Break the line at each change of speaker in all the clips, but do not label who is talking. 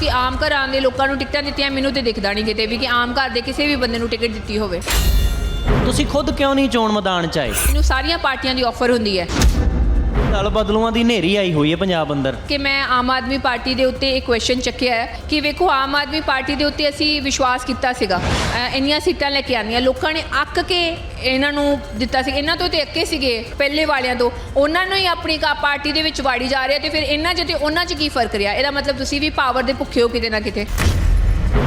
ਕਿ ਆਮ ਘਰਾਂ ਦੇ ਲੋਕਾਂ ਨੂੰ ਟਿਕਟਾਂ ਦਿੱਤੀਆਂ ਮੈਨੂੰ ਤੇ ਦਿਖਦਾ ਨਹੀਂ ਕਿਤੇ ਵੀ ਕਿ ਆਮ ਘਰ ਦੇ ਕਿਸੇ ਵੀ ਬੰਦੇ ਨੂੰ ਟਿਕਟ ਦਿੱਤੀ ਹੋਵੇ।
ਤੁਸੀਂ ਖੁਦ ਕਿਉਂ ਨਹੀਂ ਚੋਣ ਮੈਦਾਨ 'ਚ ਆਏ?
ਮੈਨੂੰ ਸਾਰੀਆਂ ਪਾਰਟੀਆਂ ਦੀ ਆਫਰ ਹੁੰਦੀ ਹੈ।
ਦਲ ਬਦਲੂਆਂ ਦੀ ਨੇਰੀ ਆਈ ਹੋਈ ਹੈ ਪੰਜਾਬ ਅੰਦਰ।
ਕਿ ਮੈਂ ਆਮ ਆਦਮੀ ਪਾਰਟੀ ਦੇ ਉੱਤੇ ਇੱਕ ਕੁਐਸਚਨ ਚੱਕਿਆ ਹੈ ਕਿ ਵੇਖੋ ਆਮ ਆਦਮੀ ਪਾਰਟੀ ਦੇ ਉੱਤੇ ਅਸੀਂ ਵਿਸ਼ਵਾਸ ਕੀਤਾ ਸੀਗਾ। ਅ, ਇੰਨੀਆਂ ਸੀਟਾਂ ਲੈ ਕੇ ਆਉਂਦੀਆਂ। ਲੋਕਾਂ ਨੇ ਅੱਕ ਕੇ ਇਹਨਾਂ ਨੂੰ ਦਿੱਤਾ ਸੀ। ਇਹਨਾਂ ਤੋਂ ਤੇ ਅੱਕੇ ਸੀਗੇ ਪਹਿਲੇ ਵਾਲਿਆਂ ਤੋਂ। ਉਹਨਾਂ ਨੂੰ ਹੀ ਆਪਣੀ ਕਾ ਪਾਰਟੀ ਦੇ ਵਿੱਚ ਵਾੜੀ ਜਾ ਰਿਹਾ ਤੇ ਫਿਰ ਇਹਨਾਂ 'ਚ ਤੇ ਉਹਨਾਂ 'ਚ ਕੀ ਫ਼ਰਕ ਰਿਹਾ? ਇਹਦਾ ਮਤਲਬ ਤੁਸੀਂ ਵੀ ਪਾਵਰ ਦੇ ਭੁੱਖੇ ਹੋ ਕਿਤੇ ਨਾ ਕਿਤੇ।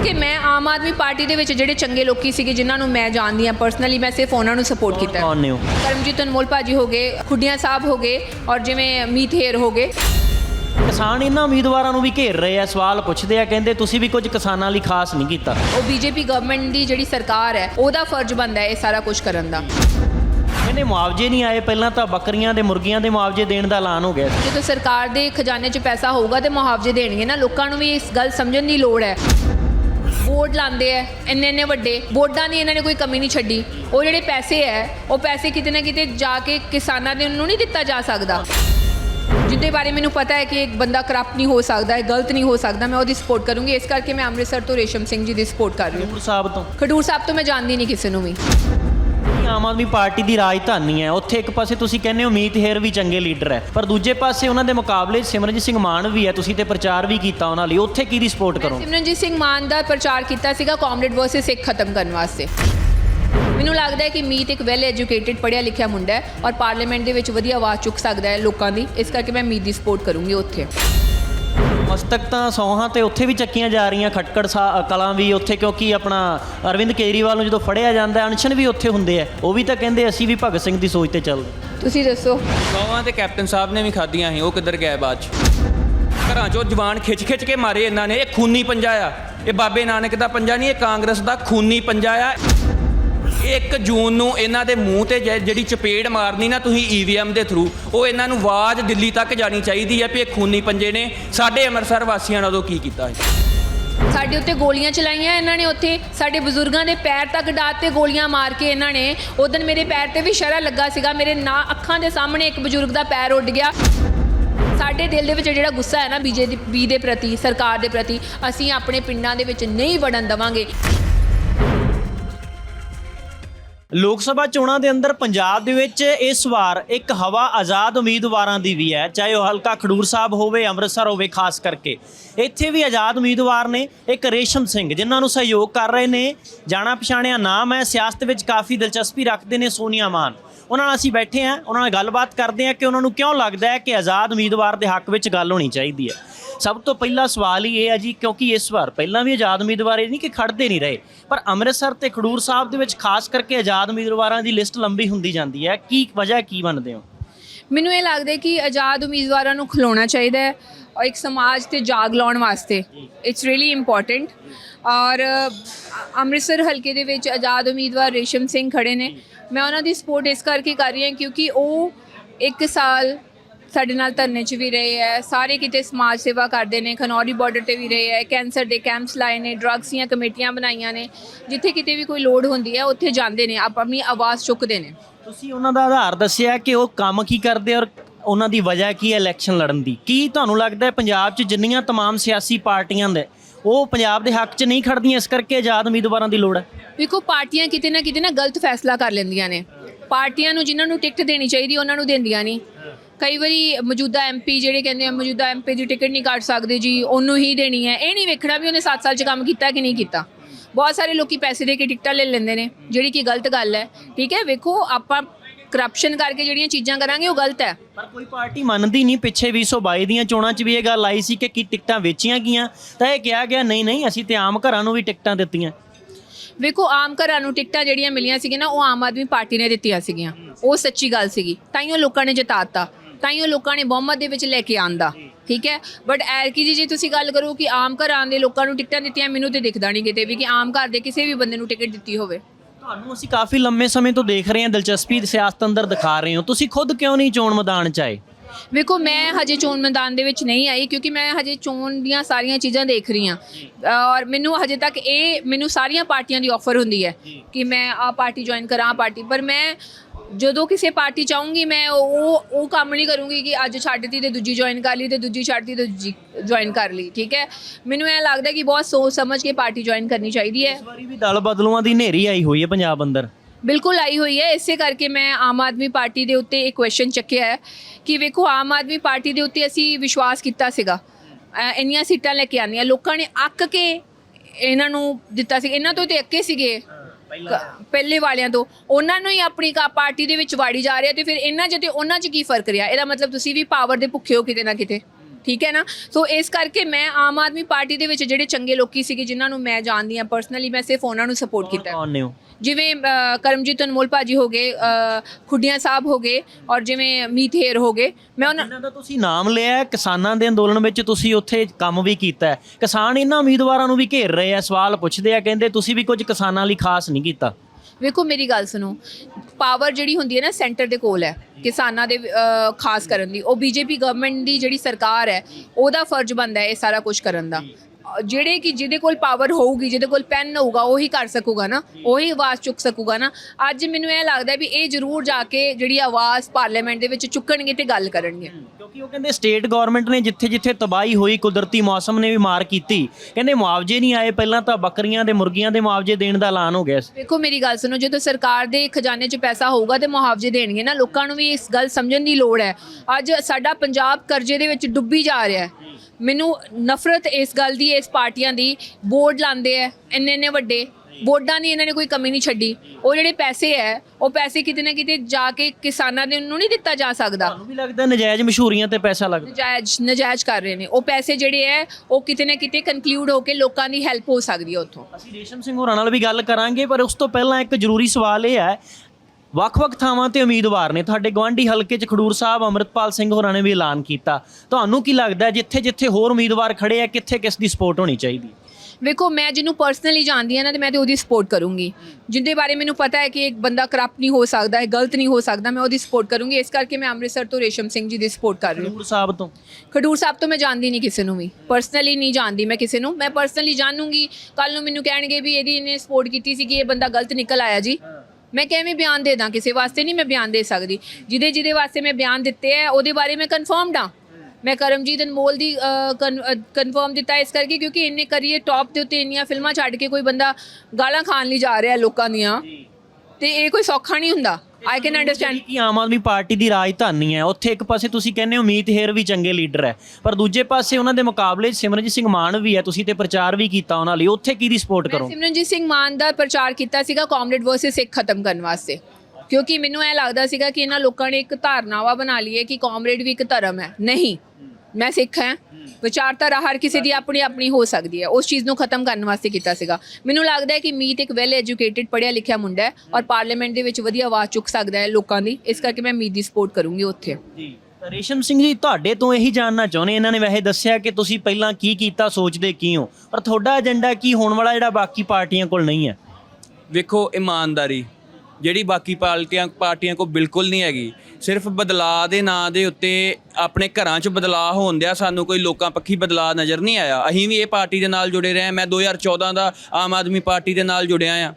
ਕਿ ਮੈਂ ਆਮ ਆਦਮੀ ਪਾਰਟੀ ਦੇ ਵਿੱਚ ਜਿਹੜੇ ਚੰਗੇ ਲੋਕੀ ਸੀਗੇ ਜਿਨ੍ਹਾਂ ਨੂੰ ਮੈਂ ਜਾਣਦੀ ਹਾਂ ਪਰਸਨਲੀ ਮੈਂ ਸਿਰਫ ਉਹਨਾਂ ਨੂੰ ਸਪੋਰਟ ਕੀਤਾ।
ਕੌਣ ਨੇ ਉਹ?
ਕਰਮਜੀਤ ਅਨਮੋਲ ਭਾਜੀ ਹੋ ਗਏ ਖੁੱਡੀਆਂ ਸਾਹਿਬ ਹੋ ਗਏ ਔਰ ਜਿਵੇਂ ਮੀਤ ਹੇਰ ਹੋ ਗਏ।
ਕਿਸਾਨ ਇਹਨਾਂ ਉਮੀਦਵਾਰਾਂ ਨੂੰ ਵੀ ਘੇਰ ਰਹੇ ਆ ਸਵਾਲ ਪੁੱਛਦੇ ਆ ਕਹਿੰਦੇ ਤੁਸੀਂ ਵੀ ਕੁਝ ਕਿਸਾਨਾਂ ਲਈ ਖਾਸ ਨਹੀਂ ਕੀਤਾ।
ਉਹ ਬੀਜੇਪੀ ਗਵਰਨਮੈਂਟ ਦੀ ਜਿਹੜੀ ਸਰਕਾਰ ਹੈ ਉਹਦਾ ਫਰਜ਼ ਬਣਦਾ ਹੈ ਇਹ ਸਾਰਾ ਕੁਝ ਕਰਨ ਦਾ।
ਕਹਿੰਦੇ ਮੁਆਵਜ਼ੇ ਨਹੀਂ ਆਏ ਪਹਿਲਾਂ ਤਾਂ ਬੱਕਰੀਆਂ ਦੇ ਮੁਰਗੀਆਂ ਦੇ ਮੁਆਵਜ਼ੇ ਦੇਣ ਦਾ ਐਲਾਨ ਹੋ ਗਿਆ।
ਜਦੋਂ ਸਰਕਾਰ ਦੇ ਖਜ਼ਾਨੇ 'ਚ ਪੈਸਾ ਹੋਊਗਾ ਤੇ ਮੁਆਵਜ਼ੇ ਦੇਣਗੇ ਨਾ ਲੋਕਾਂ ਨੂੰ ਵੀ ਇਸ ਗੱਲ ਸਮਝਣ ਦੀ ਲੋੜ ਹੈ। ਬੋਰਡ ਲਾਉਂਦੇ ਐ ਇੰਨੇ ਇੰਨੇ ਵੱਡੇ। ਬੋਰਡਾਂ ਦੀ ਇਹਨਾਂ ਨੇ ਕੋਈ ਕਮੀ ਨਹੀਂ ਛੱਡੀ। ਉਹ ਜਿਹੜੇ ਪੈਸੇ ਹੈ ਉਹ ਪੈਸੇ ਕਿਤੇ ਨਾ ਕਿਤੇ ਜਾ ਕੇ ਕਿਸਾਨਾਂ ਦੇ ਨੂੰ ਨਹੀਂ ਦਿੱਤਾ ਜਾ ਸਕਦਾ। ਜਿਹਦੇ ਬਾਰੇ ਮੈਨੂੰ ਪਤਾ ਹੈ ਕਿ ਇੱਕ ਬੰਦਾ ਕਰਪਟ ਨਹੀਂ ਹੋ ਸਕਦਾ ਹੈ ਗਲਤ ਨਹੀਂ ਹੋ ਸਕਦਾ ਮੈਂ ਉਹਦੀ ਸਪੋਰਟ ਕਰੂੰਗੀ। ਇਸ ਕਰਕੇ ਮੈਂ ਅੰਮ੍ਰਿਤਸਰ ਤੋਂ ਰੇਸ਼ਮ ਸਿੰਘ ਜੀ ਦੀ ਸਪੋਰਟ ਕਰ ਰਹੀ ਹਾਂ।
ਖਡੂਰ ਸਾਹਿਬ ਤੋਂ?
ਖਡੂਰ ਸਾਹਿਬ ਤੋਂ ਮੈਂ ਜਾਣਦੀ ਨਹੀਂ ਕਿਸੇ ਨੂੰ ਵੀ।
ਇਹ ਆਮ ਆਦਮੀ ਪਾਰਟੀ ਦੀ ਰਾਜਧਾਨੀ ਹੈ ਉੱਥੇ ਇੱਕ ਪਾਸੇ ਤੁਸੀਂ ਕਹਿੰਦੇ ਹੋ ਮੀਤ ਹੇਰ ਵੀ ਚੰਗੇ ਲੀਡਰ ਹੈ ਪਰ ਦੂਜੇ ਪਾਸੇ ਉਹਨਾਂ ਦੇ ਮੁਕਾਬਲੇ 'ਚ ਸਿਮਰਨਜੀਤ ਸਿੰਘ ਮਾਨ ਵੀ ਹੈ ਤੁਸੀਂ ਤੇ ਪ੍ਰਚਾਰ ਵੀ ਕੀਤਾ ਉਹਨਾਂ ਲਈ ਉੱਥੇ ਕਿਹਦੀ ਸਪੋਰਟ ਕਰੋ
ਸਿਮਰਨਜੀਤ ਸਿੰਘ ਮਾਨ ਦਾ ਪ੍ਰਚਾਰ ਕੀਤਾ ਸੀਗਾ ਕਾਮਰੇਡ ਵਰਸਸ ਸਿੱਖ ਖਤਮ ਕਰਨ ਵਾਸਤੇ। ਮੈਨੂੰ ਲੱਗਦਾ ਹੈ ਕਿ ਮੀਤ ਇੱਕ ਵੈਲ ਐਜੂਕੇਟਿਡ ਪੜ੍ਹਿਆ ਲਿਖਿਆ ਮੁੰਡਾ ਹੈ ਔਰ ਪਾਰਲੀਮੈਂਟ ਦੇ ਵਿੱਚ ਵਧੀਆ ਆਵਾਜ਼ ਚੁੱਕ ਸਕਦਾ ਹੈ ਲੋਕਾਂ ਦੀ ਇਸ ਕਰਕੇ ਮੈਂ ਮੀਤ ਦੀ ਸਪੋਰਟ ਕਰੂੰਗੀ ਉੱਥੇ।
ਮਸਤਕ ਤਾਂ ਸੌਹਾਂ ਤੇ ਉੱਥੇ ਵੀ ਚੱਕੀਆਂ ਜਾ ਰਹੀਆਂ ਖਟਕੜ ਸਾ- ਕਲਾਂ ਵੀ ਉੱਥੇ ਕਿਉਂਕਿ ਆਪਣਾ ਅਰਵਿੰਦ ਕੇਜਰੀਵਾਲ ਨੂੰ ਜਦੋਂ ਫੜਿਆ ਜਾਂਦਾ ਅਨਸ਼ਨ ਵੀ ਉੱਥੇ ਹੁੰਦੇ ਆ। ਉਹ ਵੀ ਤਾਂ ਕਹਿੰਦੇ ਅਸੀਂ ਵੀ ਭਗਤ ਸਿੰਘ ਦੀ ਸੋਚ ਤੇ ਚੱਲਦੇ
ਤੁਸੀਂ ਦੱਸੋ।
ਗਾਵਾਂ ਤੇ ਕੈਪਟਨ ਸਾਹਿਬ ਨੇ ਵੀ ਖਾਧੀਆਂ ਸੀ ਉਹ ਕਿੱਧਰ ਗਏ ਬਾਅਦ ਚ? ਘਰਾਂ ਚੋਂ ਜਵਾਨ ਖਿੱਚ ਖਿੱਚ ਕੇ ਮਾਰੇ ਇਹਨਾਂ ਨੇ ਇਹ ਖੂਨੀ ਪੰਜਾ ਆ। ਇਹ ਬਾਬੇ ਨਾਨਕ ਦਾ ਪੰਜਾ ਨਹੀਂ ਇਹ ਕਾਂਗਰਸ ਦਾ ਖੂਨੀ ਪੰਜਾ ਆ। 1 ਜੂਨ ਨੂੰ ਇਹਨਾਂ ਦੇ ਮੂੰਹ ਤੇ ਜੇ- ਜਿਹੜੀ ਚਪੇੜ ਮਾਰਨੀ ਨਾ ਤੁਸੀਂ ਈਵੀਐਮ ਦੇ ਥਰੂ ਉਹ ਇਹਨਾਂ ਨੂੰ ਆਵਾਜ਼ ਦਿੱਲੀ ਤੱਕ ਜਾਣੀ ਚਾਹੀਦੀ ਹੈ ਵੀ ਇਹ ਖੂਨੀ ਪੰਜੇ ਨੇ। ਸਾਡੇ ਅੰਮ੍ਰਿਤਸਰ ਵਾਸੀਆਂ ਨਾਲ ਉਦੋਂ ਕੀ ਕੀਤਾ ਹੈ
ਸਾਡੇ ਉੱਤੇ ਗੋਲੀਆਂ ਚਲਾਈਆਂ ਇਹਨਾਂ ਨੇ ਉੱਥੇ। ਸਾਡੇ ਬਜ਼ੁਰਗਾਂ ਦੇ ਪੈਰ ਤੱਕ ਡਾਤੇ ਗੋਲੀਆਂ ਮਾਰ ਕੇ ਇਹਨਾਂ ਨੇ। ਉਦੋਂ ਮੇਰੇ ਪੈਰ ਤੇ ਵੀ ਸ਼ਰਾ ਲੱਗਾ ਸੀਗਾ। ਮੇਰੇ ਨਾ ਅੱਖਾਂ ਦੇ ਸਾਹਮਣੇ ਇੱਕ ਬਜ਼ੁਰਗ ਦਾ ਪੈਰ ਉੱਡ ਗਿਆ। ਸਾਡੇ ਦਿਲ ਦੇ ਵਿੱਚ ਜਿਹੜਾ ਗੁੱਸਾ ਹੈ ਨਾ ਬੀਜੇਪੀ ਦੇ ਪ੍ਰਤੀ, ਸਰਕਾਰ ਦੇ ਪ੍ਰਤੀ, ਅਸੀਂ ਆਪਣੇ ਪਿੰਡਾਂ ਦੇ ਵਿੱਚ ਨਹੀਂ ਵੜਨ ਦਵਾਂਗੇ।
ਲੋਕ ਸਭਾ ਚੋਣਾਂ ਦੇ ਅੰਦਰ ਪੰਜਾਬ ਦੇ ਵਿੱਚ ਇਸ ਵਾਰ ਇੱਕ ਹਵਾ ਆਜ਼ਾਦ ਉਮੀਦਵਾਰਾਂ ਦੀ ਵੀ ਹੈ, ਚਾਹੇ ਉਹ ਹਲਕਾ ਖਡੂਰ ਸਾਹਿਬ ਹੋਵੇ, ਅੰਮ੍ਰਿਤਸਰ ਹੋਵੇ, ਖਾਸ ਕਰਕੇ। ਇੱਥੇ ਵੀ ਆਜ਼ਾਦ ਉਮੀਦਵਾਰ ਨੇ ਇੱਕ ਰੇਸ਼ਮ ਸਿੰਘ, ਜਿਨ੍ਹਾਂ ਨੂੰ ਸਹਿਯੋਗ ਕਰ ਰਹੇ ਨੇ। ਜਾਣਾ ਪਛਾਣਿਆ ਨਾਮ ਹੈ, ਸਿਆਸਤ ਵਿੱਚ ਕਾਫੀ ਦਿਲਚਸਪੀ ਰੱਖਦੇ ਨੇ ਸੋਨੀਆ ਮਾਨ। ਉਹਨਾਂ ਨਾਲ ਅਸੀਂ ਬੈਠੇ ਹਾਂ, ਉਹਨਾਂ ਨਾਲ ਗੱਲਬਾਤ ਕਰਦੇ ਹਾਂ ਕਿ ਉਹਨਾਂ ਨੂੰ ਕਿਉਂ ਲੱਗਦਾ ਹੈ ਕਿ ਆਜ਼ਾਦ ਉਮੀਦਵਾਰ ਦੇ ਹੱਕ ਵਿੱਚ ਗੱਲ ਹੋਣੀ ਚਾਹੀਦੀ ਹੈ। ਸਭ ਤੋਂ ਪਹਿਲਾ ਸਵਾਲ ਹੀ ਇਹ ਹੈ ਜੀ, ਕਿਉਂਕਿ ਇਸ ਵਾਰ ਪਹਿਲਾਂ ਵੀ ਆਜ਼ਾਦ ਉਮੀਦਵਾਰ ਇਹ ਨਹੀਂ ਕਿ ਖੜਦੇ ਨਹੀਂ ਰਹੇ, ਪਰ ਅੰਮ੍ਰਿਤਸਰ ਤੇ ਖਡੂਰ ਸਾਹਿਬ ਦੇ ਵਿੱਚ ਖਾਸ ਕਰਕੇ ਆਜ਼ਾਦ ਉਮੀਦਵਾਰਾਂ ਦੀ ਲਿਸਟ ਲੰਬੀ ਹੁੰਦੀ ਜਾਂਦੀ ਹੈ, ਕੀ ਵਜ੍ਹਾ, ਕੀ ਮੰਨਦੇ ਹੋ?
ਮੈਨੂੰ ਇਹ ਲੱਗਦਾ ਕਿ ਆਜ਼ਾਦ ਉਮੀਦਵਾਰਾਂ ਨੂੰ ਖਲੋਣਾ ਚਾਹੀਦਾ ਹੈ ਔਰ ਇੱਕ ਸਮਾਜ ਤੇ ਜਾਗ ਲਾਉਣ ਵਾਸਤੇ। ਇਟਸ ਰੀਲੀ ਇੰਪੋਰਟੈਂਟ ਔਰ ਅੰਮ੍ਰਿਤਸਰ ਹਲਕੇ ਦੇ ਵਿੱਚ ਆਜ਼ਾਦ ਉਮੀਦਵਾਰ ਰੇਸ਼ਮ ਸਿੰਘ ਖੜੇ ਨੇ। ਮੈਂ ਉਹਨਾਂ ਦੀ ਸਪੋਰਟ ਇਸ ਕਰਕੇ ਕਰ ਰਹੀ ਹਾਂ ਕਿਉਂਕਿ ਉਹ ਇੱਕ ਸਾਲ ਸਾਡੇ ਨਾਲ ਧਰਨੇ 'ਚ ਵੀ ਰਹੇ ਹੈ ਸਾਰੇ ਕਿਤੇ ਸਮਾਜ ਸੇਵਾ ਕਰਦੇ ਨੇ ਖਨੌਰੀ ਬਾਰਡਰ ਤੇ ਵੀ ਰਹੇ ਹੈ ਕੈਂਸਰ ਦੇ ਕੈਂਪਸ ਲਾਏ ਨੇ ਡਰੱਗਸ ਦੀਆਂ ਕਮੇਟੀਆਂ ਬਣਾਈਆਂ ਨੇ ਜਿੱਥੇ ਕਿਤੇ ਵੀ ਕੋਈ ਲੋੜ ਹੁੰਦੀ ਹੈ ਉੱਥੇ ਜਾਂਦੇ ਨੇ ਆਪ ਆਪਣੀ ਆਵਾਜ਼ ਚੁੱਕਦੇ ਨੇ
ਤੁਸੀਂ ਉਹਨਾਂ ਦਾ ਆਧਾਰ ਦੱਸਿਆ ਕਿ ਉਹ ਕੰਮ ਕੀ ਕਰਦੇ ਔਰ ਉਹਨਾਂ ਦੀ ਵਜ੍ਹਾ ਕੀ ਹੈ ਇਲੈਕਸ਼ਨ ਲੜਨ ਦੀ ਕੀ ਤੁਹਾਨੂੰ ਲੱਗਦਾ ਹੈ ਪੰਜਾਬ 'ਚ ਜਿੰਨੀਆਂ तमाम ਸਿਆਸੀ ਪਾਰਟੀਆਂ ਦੇ ਉਹ ਪੰਜਾਬ ਦੇ ਹੱਕ 'ਚ ਨਹੀਂ ਖੜਦੀਆਂ ਇਸ ਕਰਕੇ ਆਜ਼ਾਦ ਉਮੀਦਵਾਰਾਂ ਦੀ ਲੋੜ ਹੈ
ਵੇਖੋ ਪਾਰਟੀਆਂ ਕਿਤੇ ਨਾ ਕਿਤੇ ਨਾ ਗਲਤ ਫੈਸਲਾ ਕਰ ਲੈਂਦੀਆਂ ਨੇ ਪਾਰਟੀਆਂ ਨੂੰ ਜਿਨ੍ਹਾਂ ਨੂੰ ਟਿਕਟ ਦੇਣੀ ਚਾਹੀਦੀ ਉਹਨਾਂ ਨੂੰ ਦਿੰਦੀਆਂ ਨਹੀਂ ਕਈ ਵਾਰੀ ਮੌਜੂਦਾ ਐਮਪੀ ਜਿਹੜੇ ਕਹਿੰਦੇ ਆ ਮੌਜੂਦਾ ਐਮਪੀ ਦੀ ਟਿਕਟ ਨਹੀਂ ਕੱਟ ਸਕਦੇ ਜੀ ਉਹਨੂੰ ਹੀ ਦੇਣੀ ਹੈ। ਇਹ ਨਹੀਂ ਵੇਖਣਾ ਵੀ ਉਹਨੇ 7 ਸਾਲ 'ਚ ਕੰਮ ਕੀਤਾ ਕਿ ਨਹੀਂ ਕੀਤਾ। ਬਹੁਤ ਸਾਰੇ ਲੋਕੀ ਪੈਸੇ ਦੇ ਕੇ ਟਿਕਟਾਂ ਲੈ ਲੈਂਦੇ ਨੇ ਜਿਹੜੀ ਕਿ ਗਲਤ ਗੱਲ ਹੈ। ਠੀਕ ਹੈ ਵੇਖੋ ਆਪਾਂ ਕਰਪਸ਼ਨ ਕਰਕੇ ਜਿਹੜੀਆਂ ਚੀਜ਼ਾਂ ਕਰਾਂਗੇ ਉਹ ਗਲਤ ਹੈ।
ਪਰ ਕੋਈ ਪਾਰਟੀ ਮੰਨਦੀ ਨਹੀਂ ਪਿੱਛੇ 2022 ਦੀਆਂ ਚੋਣਾਂ 'ਚ ਵੀ ਇਹ ਗੱਲ ਆਈ ਸੀ ਕਿ ਕੀ ਟਿਕਟਾਂ ਵੇਚੀਆਂ ਗਈਆਂ। ਤਾਂ ਇਹ ਕਿਹਾ ਗਿਆ ਨਹੀਂ ਨਹੀਂ ਅਸੀਂ ਤੇ ਆਮ ਘਰਾਂ ਨੂੰ ਵੀ ਟਿਕਟਾਂ ਦਿੱਤੀਆਂ।
ਵੇਖੋ ਆਮ ਘਰਾਂ ਨੂੰ ਟਿਕਟਾਂ ਜਿਹੜੀਆਂ ਮਿਲੀਆਂ ਸੀਗੀਆਂ ਨਾ ਉਹ ਆਮ ਆਦਮੀ ਪਾਰਟੀ ਨੇ ਦਿੱਤੀਆਂ ਸੀਗੀਆਂ। ਉਹ ਸੱਚੀ ਗੱਲ ਸੀਗੀ। ਤਾਈਓ ਲੋਕਾਂ ਨੇ ਜਿਤਾਤਾ। ਤਾਈਓ ਲੋਕਾਂ ਨੇ ਬਹੁਮਤ ਦੇ ਵਿੱਚ ਲੈ ਕੇ ਆਂਦਾ ਠੀਕ ਹੈ? ਬਟ ਐਰਕੀ ਜੀ ਜੇ ਤੁਸੀਂ ਗੱਲ ਕਰੋ ਕਿ ਆਮ ਘਰਾਂ ਦੇ ਲੋਕਾਂ ਨੂੰ ਟਿਕਟਾਂ ਦਿੱਤੀਆਂ ਮੈਨੂੰ ਤੇ ਦਿਖਦਾ ਨਹੀਂ ਕਿਤੇ ਵੀ ਕਿ ਆਮ ਘਰ ਦੇ ਕਿਸੇ ਵੀ ਬੰਦੇ ਨੂੰ ਟਿਕਟ ਦਿੱਤੀ ਹੋਵੇ।
ਤੁਹਾਨੂੰ ਅਸੀਂ ਕਾਫੀ ਲੰਮੇ ਸਮੇਂ ਤੋਂ ਦੇਖ ਰਹੇ ਹਾਂ ਦਿਲਚਸਪੀ ਸਿਆਸਤ ਅੰਦਰ ਦਿਖਾ ਰਹੇ ਹੋ। ਤੁਸੀਂ ਖੁਦ ਕਿਉਂ ਨਹੀਂ ਚੋਣ ਮੈਦਾਨ 'ਚ ਆਏ?
ਵੇਖੋ ਮੈਂ ਹਜੇ ਚੋਣ ਮੈਦਾਨ ਦੇ ਵਿੱਚ ਨਹੀਂ ਆਈ ਕਿਉਂਕਿ ਮੈਂ ਹਜੇ ਚੋਣ ਦੀਆਂ ਸਾਰੀਆਂ ਚੀਜ਼ਾਂ ਦੇਖ ਰਹੀ ਹਾਂ। ਔਰ ਮੈਨੂੰ ਹਜੇ ਤੱਕ ਇਹ ਮੈਨੂੰ ਸਾਰੀਆਂ ਪਾਰਟੀਆਂ ਦੀ ਆਫਰ ਹੁੰਦੀ ਹੈ ਕਿ ਮੈਂ ਆ ਪਾਰਟੀ ਜੁਆਇਨ ਕਰਾਂ ਆਹ ਪਾਰਟੀ ਪਰ ਮੈਂ ਜਦੋਂ ਕਿਸੇ ਪਾਰਟੀ ਚਾਹੂੰਗੀ ਮੈਂ ਉਹ ਉਹ ਕੰਮ ਨਹੀਂ ਕਰੂੰਗੀ ਕਿ ਅੱਜ ਛੱਡਤੀ ਤੇ ਦੂਜੀ ਜੁਆਇਨ ਕਰ ਲਈ ਤੇ ਦੂਜੀ ਛੱਡਤੀ ਤੇ ਦੂਜੀ ਜੁਆਇਨ ਕਰ ਲਈ ਠੀਕ ਹੈ? ਮੈਨੂੰ ਇਹ ਲੱਗਦਾ ਕਿ ਬਹੁਤ ਸੋਚ ਸਮਝ ਕੇ ਪਾਰਟੀ ਜੁਆਇਨ ਕਰਨੀ ਚਾਹੀਦੀ ਹੈ।
ਇਸ ਵਾਰੀ ਵੀ ਦਲ ਬਦਲੂਆਂ ਦੀ ਹਨੇਰੀ ਆਈ ਹੋਈ ਹੈ ਪੰਜਾਬ ਅੰਦਰ।
ਬਿਲਕੁਲ ਆਈ ਹੋਈ ਹੈ ਇਸੇ ਕਰਕੇ ਮੈਂ ਆਮ ਆਦਮੀ ਪਾਰਟੀ ਦੇ ਉੱਤੇ ਇੱਕ ਕੁਐਸਚਨ ਚੱਕਿਆ ਹੈ ਕਿ ਵੇਖੋ ਆਮ ਆਦਮੀ ਪਾਰਟੀ ਦੇ ਉੱਤੇ ਅਸੀਂ ਵਿਸ਼ਵਾਸ ਕੀਤਾ ਸੀਗਾ। ਇੰਨੀਆਂ ਸੀਟਾਂ ਲੈ ਕੇ ਆਉਂਦੀਆਂ ਲੋਕਾਂ ਨੇ ਅੱਕ ਕੇ ਇਹਨਾਂ ਨੂੰ ਦਿੱਤਾ ਸੀ। ਇਹਨਾਂ ਤੋਂ ਤੇ ਅੱਕੇ ਸੀਗੇ। ਕ- ਪਹਿਲੇ ਵਾਲਿਆਂ ਤੋਂ। ਉਹਨਾਂ ਨੂੰ ਹੀ ਆਪਣੀ ਕਾ ਪਾਰਟੀ ਦੇ ਵਿੱਚ ਵਾੜੀ ਜਾ ਰਿਹਾ ਤੇ ਫਿਰ ਇਹਨਾਂ 'ਚ ਤੇ ਉਹਨਾਂ 'ਚ ਕੀ ਫ਼ਰਕ ਰਿਹਾ? ਇਹਦਾ ਮਤਲਬ ਤੁਸੀਂ ਵੀ ਪਾਵਰ ਦੇ ਭੁੱਖੇ ਹੋ ਕਿਤੇ ਨਾ ਕਿਤੇ। ਠੀਕ ਹੈ ਨਾ? ਸੋ ਇਸ ਕਰਕੇ ਮੈਂ ਆਮ ਆਦਮੀ ਪਾਰਟੀ ਦੇ ਵਿੱਚ ਜਿਹੜੇ ਚੰਗੇ ਲੋਕੀ ਸੀਗੇ ਜਿਨ੍ਹਾਂ ਨੂੰ ਮੈਂ ਜਾਣਦੀ ਹਾਂ ਪਰਸਨਲੀ ਮੈਂ ਸਿਰਫ ਉਹਨਾਂ ਨੂੰ ਸਪੋਰਟ ਕੀਤਾ। ਹੈ।
ਕੌਣ ਨੇ ਉਹ?
ਜਿਵੇਂ ਅ, ਕਰਮਜੀਤ ਅਨਮੋਲ ਭਾਜੀ ਹੋ ਗਏ ਅ, ਖੁੱਡੀਆਂ ਸਾਹਿਬ ਹੋ ਗਏ ਔਰ ਜਿਵੇਂ ਮੀਤ ਹੇਰ ਹੋ ਗਏ ਮੈਂ ਉਹਨਾਂ
ਇਹਨਾਂ ਦਾ ਤੁਸੀਂ ਨਾਮ ਲਿਆ ਹੈ, ਕਿਸਾਨਾਂ ਦੇ ਅੰਦੋਲਨ ਵਿੱਚ ਤੁਸੀਂ ਉੱਥੇ ਕੰਮ ਵੀ ਕੀਤਾ ਹੈ। ਕਿਸਾਨ ਇਹਨਾਂ ਉਮੀਦਵਾਰਾਂ ਨੂੰ ਵੀ ਘੇਰ ਰਹੇ ਆ ਸਵਾਲ ਪੁੱਛਦੇ ਆ ਕਹਿੰਦੇ ਤੁਸੀਂ ਵੀ ਕੁਝ ਕਿਸਾਨਾਂ ਲਈ ਖਾਸ ਨਹੀਂ ਕੀਤਾ।
ਵੇਖੋ ਮੇਰੀ ਗੱਲ ਸੁਣੋ। ਪਾਵਰ ਜਿਹੜੀ ਹੁੰਦੀ ਹੈ ਨਾ ਸੈਂਟਰ ਦੇ ਕੋਲ ਹੈ। ਕਿਸਾਨਾਂ ਦੇ ਖਾਸ ਕਰਨ ਦੀ। ਉਹ ਬੀਜੇਪੀ ਗਵਰਨਮੈਂਟ ਦੀ ਜਿਹੜੀ ਸਰਕਾਰ ਹੈ, ਉਹਦਾ ਫਰਜ਼ ਬਣਦਾ ਹੈ ਇਹ ਸਾਰਾ ਕੁਝ ਕਰਨ ਦਾ। ਜਿਹੜੇ ਕਿ ਜਿਹਦੇ ਕੋਲ ਪਾਵਰ ਹੋਊਗੀ ਜਿਹਦੇ ਕੋਲ ਪੈਨ ਹੋਊਗਾ ਉਹੀ ਕਰ ਸਕੂਗਾ ਨਾ ਉਹੀ ਆਵਾਜ਼ ਚੁੱਕ ਸਕੂਗਾ ਨਾ। ਅੱਜ ਮੈਨੂੰ ਇਹ ਲੱਗਦਾ ਵੀ ਇਹ ਜ਼ਰੂਰ ਜਾ ਕੇ ਜਿਹੜੀ ਆਵਾਜ਼ ਪਾਰਲੀਮੈਂਟ ਦੇ ਵਿੱਚ ਚੁੱਕਣਗੇ ਤੇ ਗੱਲ ਕਰਨਗੇ।
ਕਿਉਂਕਿ ਉਹ ਕਹਿੰਦੇ ਸਟੇਟ ਗਵਰਨਮੈਂਟ ਨੇ ਜਿੱਥੇ ਜਿੱਥੇ ਤਬਾਹੀ ਹੋਈ ਕੁਦਰਤੀ ਮੌਸਮ ਨੇ ਵੀ ਮਾਰ ਕੀਤੀ। ਕਹਿੰਦੇ ਮੁਆਵਜ਼ੇ ਨਹੀਂ ਆਏ ਪਹਿਲਾਂ ਤਾਂ ਬੱਕਰੀਆਂ ਦੇ ਮੁਰਗੀਆਂ ਦੇ ਮੁਆਵਜ਼ੇ ਦੇਣ ਦਾ ਐਲਾਨ ਹੋ ਗਿਆ ਸੀ।
ਵੇਖੋ ਮੇਰੀ ਗੱਲ ਸੁਣੋ ਜਦੋਂ ਸਰਕਾਰ ਦੇ ਖਜ਼ਾਨੇ 'ਚ ਪੈਸਾ ਹੋਊਗਾ ਤੇ ਮੁਆਵਜ਼ੇ ਦੇਣਗੇ ਨਾ ਲੋਕਾਂ ਨੂੰ ਵੀ ਇਸ ਗੱਲ ਸਮਝਣ ਦੀ ਲੋੜ ਹੈ। ਅੱਜ ਸਾਡਾ ਪੰਜਾਬ ਕਰਜ਼ੇ ਦੇ ਵਿੱਚ ਡੁੱਬੀ ਜਾ ਰਿਹਾ ਹੈ। ਮੈਨੂੰ ਨਫ਼ਰਤ ਇਸ ਗੱਲ ਦੀ ਇਸ ਪਾਰਟੀਆਂ ਦੀ ਬੋਰਡ ਲਾਉਂਦੇ ਐ ਇੰਨੇ ਇੰਨੇ ਵੱਡੇ ਬੋਰਡਾਂ ਦੀ ਇਹਨਾਂ ਨੇ ਕੋਈ ਕਮੀ ਨਹੀਂ ਛੱਡੀ। ਉਹ ਜਿਹੜੇ ਪੈਸੇ ਹੈ ਉਹ ਪੈਸੇ ਕਿਤੇ ਨਾ ਕਿਤੇ ਜਾ ਕੇ ਕਿਸਾਨਾਂ ਦੇ ਨੂੰ ਨਹੀਂ ਦਿੱਤਾ ਜਾ ਸਕਦਾ।
ਤੁਹਾਨੂੰ ਵੀ ਲੱਗਦਾ ਨਜਾਇਜ਼ ਮਸ਼ਹੂਰੀਆਂ ਤੇ ਪੈਸਾ ਲੱਗਦਾ?
ਨਜਾਇਜ਼ ਨਜਾਇਜ਼ ਕਰ ਰਹੇ ਨੇ। ਉਹ ਪੈਸੇ ਜਿਹੜੇ ਹੈ ਉਹ ਕਿਤੇ ਨਾ ਕਿਤੇ ਕਨਕਲੂਡ ਹੋ ਕੇ ਲੋਕਾਂ ਦੀ ਹੈਲਪ ਹੋ ਸਕਦੀ ਹੈ ਉੱਥੋਂ।
ਅਸੀਂ ਰੇਸ਼ਮ ਸਿੰਘ ਹੋਰਾਂ ਨਾਲ ਵੀ ਗੱਲ ਕਰਾਂਗੇ ਪਰ ਉਸ ਤੋਂ ਪਹਿਲਾਂ ਇੱਕ ਜ਼ਰੂਰੀ ਸਵਾਲ ਇਹ ਹੈ ਵੱਖ-ਵੱਖ ਥਾਵਾਂ ਤੇ ਉਮੀਦਵਾਰ ਨੇ ਤੁਹਾਡੇ ਗਵਾਂਢੀ ਹਲਕੇ 'ਚ ਖਡੂਰ ਸਾਹਿਬ ਅਮਰਿਤਪਾਲ ਸਿੰਘ ਹੋਰਾਂ ਨੇ ਵੀ ਐਲਾਨ ਕੀਤਾ। ਤੁਹਾਨੂੰ ਕੀ ਲੱਗਦਾ ਜਿੱਥੇ-ਜਿੱਥੇ ਹੋਰ ਉਮੀਦਵਾਰ ਖੜੇ ਆ ਕਿੱਥੇ ਕਿਸ ਦੀ ਸਪੋਰਟ ਹੋਣੀ ਚਾਹੀਦੀ?
ਵੇਖੋ ਮੈਂ ਜਿਹਨੂੰ ਪਰਸਨਲੀ ਜਾਣਦੀ ਹਾਂ ਨਾ ਤੇ ਮੈਂ ਤੇ ਉਹਦੀ ਸਪੋਰਟ ਕਰੂੰਗੀ। ਜਿੰਦੇ ਬਾਰੇ ਮੈਨੂੰ ਪਤਾ ਹੈ ਕਿ ਇੱਕ ਬੰਦਾ ਕਰਪਟ ਨਹੀਂ ਹੋ ਸਕਦਾ ਹੈ ਗਲਤ ਨਹੀਂ ਹੋ ਸਕਦਾ ਮੈਂ ਉਹਦੀ ਸਪੋਰਟ ਕਰੂੰਗੀ। ਇਸ ਕਰਕੇ ਮੈਂ ਅੰਮ੍ਰਿਤਸਰ ਤੋਂ ਰੇਸ਼ਮ ਸਿੰਘ ਜੀ ਦੀ ਸਪੋਰਟ ਕਰ ਰਹੀ ਹਾਂ।
ਖਡੂਰ ਸਾਹਿਬ ਤੋਂ?
ਖਡੂਰ ਸਾਹਿਬ ਤੋਂ ਮੈਂ ਜਾਣਦੀ ਨਹੀਂ ਕਿਸੇ ਨੂੰ ਵੀ। ਪਰਸਨਲੀ ਨਹੀਂ ਜਾਣਦੀ ਮੈਂ ਕਿਸੇ ਨੂੰ। ਮੈਂ ਪਰਸਨਲੀ ਜਾਣੂੰਗੀ। ਕੱਲ ਨੂੰ ਮੈਨੂੰ ਕਹਿਣਗੇ ਵੀ ਇਹਦੀ ਇਹਨੇ ਸਪੋਰਟ ਕੀਤੀ ਸੀ ਕਿ ਇਹ ਬੰਦਾ ਗਲਤ ਨਿਕਲ ਆਇਆ ਜੀ। ਮੈਂ ਕਿਵੇਂ ਬਿਆਨ ਦੇ ਦਾਂ ਕਿਸੇ ਵਾਸਤੇ ਨਹੀਂ ਮੈਂ ਬਿਆਨ ਦੇ ਸਕਦੀ। ਜਿਹਦੇ ਜਿਹਦੇ ਵਾਸਤੇ ਮੈਂ ਬਿਆਨ ਦਿੱਤੇ ਹੈ ਉਹਦੇ ਬਾਰੇ ਮੈਂ ਕਨਫਰਮਡ ਹਾਂ ਮੈਂ ਕਰਮਜੀਤ ਅਨਮੋਲ ਦੀ ਕਨਫਰਮ ਦਿੱਤਾ ਇਸ ਕਰਕੇ ਕਿਉਂਕਿ ਇੰਨੇ ਕਰੀਏ ਟੌਪ ਦੇ ਉੱਤੇ ਇੰਨੀਆਂ ਫਿਲਮਾਂ ਛੱਡ ਕੇ ਕੋਈ ਬੰਦਾ ਗਾਲਾਂ ਖਾਣ ਲਈ ਜਾ ਰਿਹਾ ਲੋਕਾਂ ਦੀਆਂ। ਤੇ ਇਹ ਕੋਈ ਸੌਖਾ ਨਹੀਂ ਹੁੰਦਾ। ਆਈ ਕੈਨ ਅੰਡਰਸਟੈਂਡ
ਕਿ ਆਮ ਆਦਮੀ ਪਾਰਟੀ ਦੀ ਰਾਜਧਾਨੀ ਹੈ ਉੱਥੇ ਇੱਕ ਪਾਸੇ ਤੁਸੀਂ ਕਹਿੰਦੇ ਹੋ ਮੀਤ ਹੇਰ ਵੀ ਚੰਗੇ ਲੀਡਰ ਹੈ ਪਰ ਦੂਜੇ ਪਾਸੇ ਉਹਨਾਂ ਦੇ ਮੁਕਾਬਲੇ 'ਚ ਸਿਮਰਨਜੀਤ ਸਿੰਘ ਮਾਨ ਵੀ ਹੈ ਤੁਸੀਂ ਤੇ ਪ੍ਰਚਾਰ ਵੀ ਕੀਤਾ ਉਹਨਾਂ ਲਈ ਉੱਥੇ ਕੀ ਦੀ ਸਪੋਰਟ ਕਰੋ
ਸਿਮਰਨਜੀਤ ਸਿੰਘ ਮਾਨ ਦਾ ਪ੍ਰਚਾਰ ਕੀਤਾ ਸੀਗਾ ਕਾਮਰੇਡ ਵਰਸਸ ਸਿੱਖ ਖਤਮ ਕਰਨ ਵਾਸਤੇ ਕਿਉਂਕਿ ਮੈਨੂੰ ਇਹ ਲੱਗਦਾ ਸੀਗਾ ਕਿ ਇਹਨਾਂ ਲੋਕਾਂ ਨੇ ਇੱਕ ਧਾਰਨਾਵਾ ਬਣਾ ਲਈ ਹੈ ਕਿ ਕਾਮਰੇਡ ਵੀ ਇੱਕ ਧਰਮ ਹੈ ਨਹੀਂ। ਮੈਂ ਸਿੱਖ ਹਾਂ। ਵਿਚਾਰਧਾਰਾ ਹਰ ਕਿਸੇ ਦੀ ਆਪਣੀ ਆਪਣੀ ਹੋ ਸਕਦੀ ਹੈ। ਉਸ ਚੀਜ਼ ਨੂੰ ਖਤਮ ਕਰਨ ਵਾਸਤੇ ਕੀਤਾ ਸੀਗਾ। ਮੈਨੂੰ ਲੱਗਦਾ ਹੈ ਕਿ ਮੀਤ ਇੱਕ ਵੈਲ ਐਜੂਕੇਟਿਡ ਪੜ੍ਹਿਆ ਲਿਖਿਆ ਮੁੰਡਾ ਹੈ ਔਰ ਪਾਰਲੀਮੈਂਟ ਦੇ ਵਿੱਚ ਵਧੀਆ ਆਵਾਜ਼ ਚੁੱਕ ਸਕਦਾ ਹੈ ਲੋਕਾਂ ਦੀ। ਇਸ ਕਰਕੇ ਮੈਂ ਮੀਤ ਦੀ ਸਪੋਰਟ ਕਰੂੰਗੀ ਉੱਥੇ।
ਜੀ। ਰੇਸ਼ਮ ਸਿੰਘ ਜੀ ਤੁਹਾਡੇ ਤੋਂ ਇਹੀ ਜਾਣਨਾ ਚਾਹੁੰਦੇ ਇਹਨਾਂ ਨੇ ਵੈਸੇ ਦੱਸਿਆ ਕਿ ਤੁਸੀਂ ਪਹਿਲਾਂ ਕੀ ਕੀਤਾ ਸੋਚਦੇ ਕੀ ਹੋ ਪਰ ਤੁਹਾਡਾ ਏਜੰਡਾ ਕੀ ਹੋਣ ਵਾਲਾ ਜਿਹੜਾ ਬਾਕੀ ਪਾਰਟੀਆਂ ਕੋਲ ਨਹੀਂ ਹੈ?
ਵੇਖੋ ਇਮਾਨਦਾਰੀ। ਜਿਹੜੀ ਬਾਕੀ ਪਾਰਟੀਆਂ ਪਾਰਟੀਆਂ ਕੋ ਬਿਲਕੁਲ ਨਹੀਂ ਹੈਗੀ। ਸਿਰਫ ਬਦਲਾਅ ਦੇ ਨਾਂ ਦੇ ਉੱਤੇ ਆਪਣੇ ਘਰਾਂ 'ਚ ਬਦਲਾਅ ਹੋਣ ਦਿਆ ਸਾਨੂੰ ਕੋਈ ਲੋਕਾਂ ਪੱਖੀ ਬਦਲਾਅ ਨਜ਼ਰ ਨਹੀਂ ਆਇਆ। ਅਸੀਂ ਵੀ ਇਹ ਪਾਰਟੀ ਦੇ ਨਾਲ ਜੁੜੇ ਰਹੇ ਹਾਂ। ਮੈਂ 2014 ਦਾ ਆਮ ਆਦਮੀ ਪਾਰਟੀ ਦੇ ਨਾਲ ਜੁੜਿਆ ਆ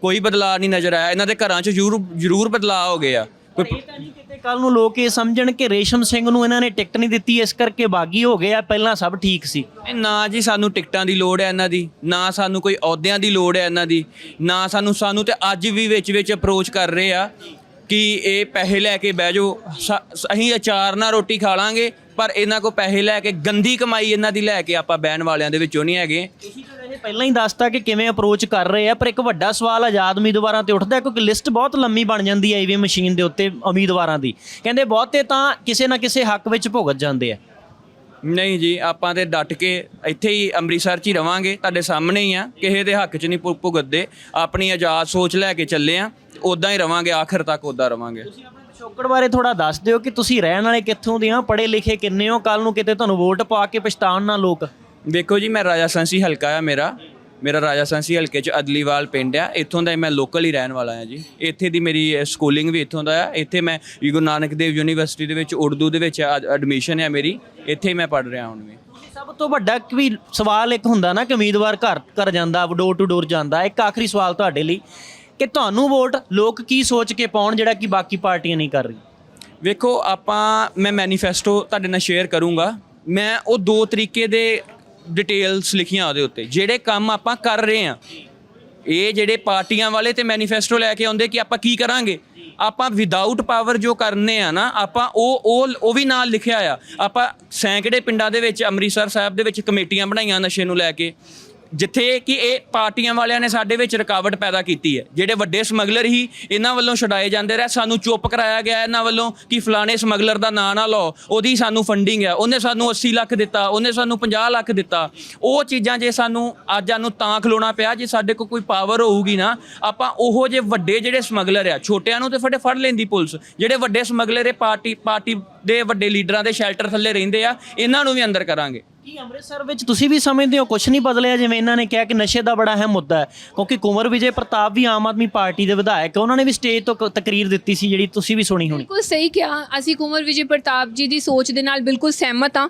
ਕੋਈ ਬਦਲਾਅ ਨਹੀਂ ਨਜ਼ਰ ਆਇਆ। ਇਹਨਾਂ ਦੇ ਘਰਾਂ 'ਚ ਜ਼ਰੂਰ ਜ਼ਰੂਰ ਬਦਲਾਅ ਹੋ ਗਏ ਆ। ਕੋਈ
ਇਹ ਤਾਂ ਨਹੀਂ ਕਿਤੇ ਕੱਲ ਨੂੰ ਲੋਕ ਇਹ ਸਮਝਣ ਕਿ ਰੇਸ਼ਮ ਸਿੰਘ ਨੂੰ ਇਹਨਾਂ ਨੇ ਟਿਕਟ ਨਹੀਂ ਦਿੱਤੀ, ਇਸ ਕਰਕੇ ਬਾਗੀ ਹੋ ਗਏ ਆ, ਪਹਿਲਾਂ ਸਭ ਠੀਕ ਸੀ।
ਇਹ ਨਾ ਜੀ ਸਾਨੂੰ ਟਿਕਟਾਂ ਦੀ ਲੋੜ ਹੈ ਇਹਨਾਂ ਦੀ, ਨਾ ਸਾਨੂੰ ਕੋਈ ਅਹੁਦਿਆਂ ਦੀ ਲੋੜ ਹੈ ਇਹਨਾਂ ਦੀ, ਨਾ ਸਾਨੂੰ ਸਾਨੂੰ ਤੇ ਅੱਜ ਵੀ ਵਿੱਚ ਵਿੱਚ ਅਪਰੋਚ ਕਰ ਰਹੇ ਆ ਕਿ ਇਹ ਪੈਸੇ ਲੈ ਕੇ ਬਹਿ ਜਾਓ, ਸ- ਅਸੀਂ ਅਚਾਰ ਨਾਲ ਰੋਟੀ ਖਾ ਲਾਂਗੇ ਪਰ ਇਹਨਾਂ ਕੋ ਪੈਸੇ ਲੈ ਕੇ ਗੰਦੀ ਕਮਾਈ ਇਹਨਾਂ ਦੀ ਲੈ ਕੇ ਆਪਾਂ ਬਹਿਣ ਵਾਲਿਆਂ ਦੇ ਵਿੱਚੋਂ ਨਹੀਂ ਹੈਗੇ।
ਤੁਸੀਂ ਤਾਂ ਵੈਸੇ ਪਹਿਲਾਂ ਹੀ ਦੱਸਤਾ ਕਿ ਕਿਵੇਂ ਅਪਰੋਚ ਕਰ ਰਹੇ ਆ ਪਰ ਇੱਕ ਵੱਡਾ ਸਵਾਲ ਆਜ਼ਾਦ ਉਮੀਦਵਾਰਾਂ ਤੇ ਉੱਠਦਾ ਹੈ ਕਿਉਂਕਿ ਲਿਸਟ ਬਹੁਤ ਲੰਮੀ ਬਣ ਜਾਂਦੀ ਹੈ ਈਵੀਐਮ ਮਸ਼ੀਨ ਦੇ ਉੱਤੇ ਉਮੀਦਵਾਰਾਂ ਦੀ। ਕਹਿੰਦੇ ਬਹੁਤੇ ਤਾਂ ਕਿਸੇ ਨਾ ਕਿਸੇ ਹੱਕ ਵਿੱਚ ਭੁਗਤ ਜਾਂਦੇ ਆ।
ਨਹੀਂ ਜੀ ਆਪਾਂ ਤੇ ਡਟ ਕੇ ਇੱਥੇ ਹੀ ਅੰਮ੍ਰਿਤਸਰ 'ਚ ਹੀ ਰਵਾਂਗੇ ਤੁਹਾਡੇ ਸਾਹਮਣੇ ਹੀ ਆ ਕਿਸੇ ਦੇ ਹੱਕ 'ਚ ਨਹੀਂ ਭੁ- ਭੁਗਤਦੇ। ਆਪਣੀ ਆਜ਼ਾਦ ਸੋਚ ਲੈ ਕੇ ਚੱਲੇ ਆ ਉਦਾਂ ਹੀ ਰਵਾਂਗੇ ਆਖਰ ਤੱਕ ਉਦਾਂ ਰਵਾਂਗੇ।
ਪਿਛੋਕੜ ਬਾਰੇ ਥੋੜਾ ਦੱਸ ਦਿਓ ਕਿ ਤੁਸੀਂ ਰਹਿਣ ਵਾਲੇ ਕਿੱਥੋਂ ਦੇ ਆ? ਪੜ੍ਹੇ ਲਿਖੇ ਕਿੰਨੇ ਹੋ? ਕੱਲ ਨੂੰ ਕਿਤੇ ਤੁਹਾਨੂੰ ਵੋਟ ਪਾ ਕੇ ਪਛਤਾਣ ਨਾ ਲੋਕ।
ਵੇਖੋ ਜੀ ਮੈਂ ਰਾਜਾ ਸੰਸੀ ਹਲਕਾ ਆ ਮੇਰਾ। ਮੇਰਾ ਰਾਜਾ ਸੰਸੀ ਹਲਕੇ ਚ ਅਦਲੀਵਾਲ ਪਿੰਡ ਆ। ਇੱਥੋਂ ਦਾ ਮੈਂ ਲੋਕਲ ਹੀ ਰਹਿਣ ਵਾਲਾ ਆ ਜੀ। ਇੱਥੇ ਦੀ ਮੇਰੀ ਸਕੂਲਿੰਗ ਵੀ ਇੱਥੋਂ ਦਾ ਆ। ਇੱਥੇ ਮੈਂ ਗੁਰੂ ਨਾਨਕ ਦੇਵ ਯੂਨੀਵਰਸਿਟੀ ਦੇ ਵਿੱਚ ਉਰਦੂ ਦੇ ਵਿੱਚ ਐਡਮਿਸ਼ਨ ਹੈ ਮੇਰੀ। ਇੱਥੇ ਹੀ ਮੈਂ ਪੜ ਰਿਹਾ ਹੁਣ ਵੀ।
ਸਭ ਤੋਂ ਵੱਡਾ ਕਿ ਵੀ ਸਵਾਲ ਇੱਕ ਹੁੰਦਾ ਨਾ ਕਿ ਉਮੀਦਵਾਰ ਘਰ ਘਰ ਜਾਂਦਾ ਡੋਰ ਟੂ ਡੋਰ ਜਾਂਦਾ। ਇੱਕ ਆਖਰੀ ਸਵਾਲ ਤੁਹਾਡੇ ਲਈ। ਕਿ ਤੁਹਾਨੂੰ ਵੋਟ ਲੋਕ ਕੀ ਸੋਚ ਕੇ ਪਾਉਣ ਜਿਹੜਾ ਕਿ ਬਾਕੀ ਪਾਰਟੀਆਂ ਨਹੀਂ ਕਰ ਰਹੀ
ਵੇਖੋ, ਆਪਾਂ, ਮੈਂ ਮੈਨੀਫੈਸਟੋ ਤੁਹਾਡੇ ਨਾਲ ਸ਼ੇਅਰ ਕਰੂੰਗਾ। ਮੈਂ ਉਹ ਦੋ ਤਰੀਕੇ ਦੇ ਡਿਟੇਲਸ ਲਿਖੀਆਂ ਉਹਦੇ ਉੱਤੇ। ਜਿਹੜੇ ਕੰਮ ਆਪਾਂ ਕਰ ਰਹੇ ਆ ਇਹ ਜਿਹੜੇ ਪਾਰਟੀਆਂ ਵਾਲੇ ਤੇ ਮੈਨੀਫੈਸਟੋ ਲੈ ਕੇ ਆਉਂਦੇ ਕਿ ਆਪਾਂ ਕੀ ਕਰਾਂਗੇ? ਆਪਾਂ ਵਿਦਆਊਟ ਪਾਵਰ ਜੋ ਕਰਨੇ ਆ ਨਾ, ਆਪਾਂ ਉਹ ਉਹ ਉਹ ਵੀ ਨਾਲ ਲਿਖਿਆ ਆ। ਆਪਾਂ ਸੈਂਕੜੇ ਪਿੰਡਾਂ ਦੇ ਵਿੱਚ, ਅੰਮ੍ਰਿਤਸਰ ਸਾਹਿਬ ਦੇ ਵਿੱਚ ਕਮੇਟੀਆਂ ਬਣਾਈਆਂ ਨਸ਼ੇ ਨੂੰ ਲੈ ਕੇ। ਜਿੱਥੇ ਕਿ ਇਹ ਪਾਰਟੀਆਂ ਵਾਲਿਆਂ ਨੇ ਸਾਡੇ ਵਿੱਚ ਰੁਕਾਵਟ ਪੈਦਾ ਕੀਤੀ ਹੈ। ਜਿਹੜੇ ਵੱਡੇ ਸਮਗਲਰ ਹੀ ਇਹਨਾਂ ਵੱਲੋਂ ਛਡਾਏ ਜਾਂਦੇ ਰਹੇ, ਸਾਨੂੰ ਚੁੱਪ ਕਰਾਇਆ ਗਿਆ ਇਹਨਾਂ ਵੱਲੋਂ ਕਿ ਫਲਾਣੇ ਸਮਗਲਰ ਦਾ ਨਾਂ ਨਾ ਲਓ, ਉਹਦੀ ਸਾਨੂੰ ਫੰਡਿੰਗ ਹੈ। ਉਹਨੇ ਸਾਨੂੰ 80 ਲੱਖ ਦਿੱਤਾ, ਉਹਨੇ ਸਾਨੂੰ 50 ਲੱਖ ਦਿੱਤਾ। ਉਹ ਚੀਜ਼ਾਂ ਜੇ ਸਾਨੂੰ ਅੱਜ ਸਾਨੂੰ ਤਾਂ ਖਲੋਣਾ ਪਿਆ, ਜੇ ਸਾਡੇ ਕੋਲ ਕੋਈ ਪਾਵਰ ਹੋਊਗੀ ਨਾ, ਆਪਾਂ ਉਹੋ ਜੇ ਵੱਡੇ ਜਿਹੜੇ ਸਮਗਲਰ ਆ, ਛੋਟਿਆਂ ਨੂੰ ਤੇ ਫੜੇ ਫੜ ਲੈਂਦੀ ਪੁਲਿਸ। ਜਿਹੜੇ ਵੱਡੇ ਸਮਗਲਰ ਇਹ ਪਾਰਟੀ ਪਾਰਟੀ ਦੇ ਵੱਡੇ ਲੀਡਰਾਂ ਦੇ ਸ਼ੈਲਟਰ ਥੱਲੇ ਰਹਿੰਦੇ ਆ, ਇਹਨਾਂ ਨੂੰ ਵੀ ਅੰਦਰ ਕਰਾਂਗੇ।
ਕੀ ਅੰਮ੍ਰਿਤਸਰ ਵਿੱਚ ਤੁਸੀਂ ਵੀ ਸਮਝਦੇ ਹੋ ਕੁਝ ਨਹੀਂ ਬਦਲਿਆ ਜਿਵੇਂ ਇਹਨਾਂ ਨੇ ਕਿਹਾ ਕਿ ਨਸ਼ੇ ਦਾ ਬੜਾ ਅਹਿਮ ਮੁੱਦਾ ਹੈ। ਕਿਉਂਕਿ ਕੁੰਵਰ ਵਿਜੇ ਪ੍ਰਤਾਪ ਵੀ ਆਮ ਆਦਮੀ ਪਾਰਟੀ ਦੇ ਵਿਧਾਇਕ ਹੈ ਉਹਨਾਂ ਨੇ ਵੀ ਸਟੇਜ ਤੋਂ ਕ- ਤਕਰੀਰ ਦਿੱਤੀ ਸੀ ਜਿਹੜੀ ਤੁਸੀਂ ਵੀ ਸੁਣੀ ਹੋਣੀ।
ਬਿਲਕੁਲ ਸਹੀ ਕਿਹਾ ਅਸੀਂ ਕੁੰਵਰ ਵਿਜੇ ਪ੍ਰਤਾਪ ਜੀ ਦੀ ਸੋਚ ਦੇ ਨਾਲ ਬਿਲਕੁਲ ਸਹਿਮਤ ਹਾਂ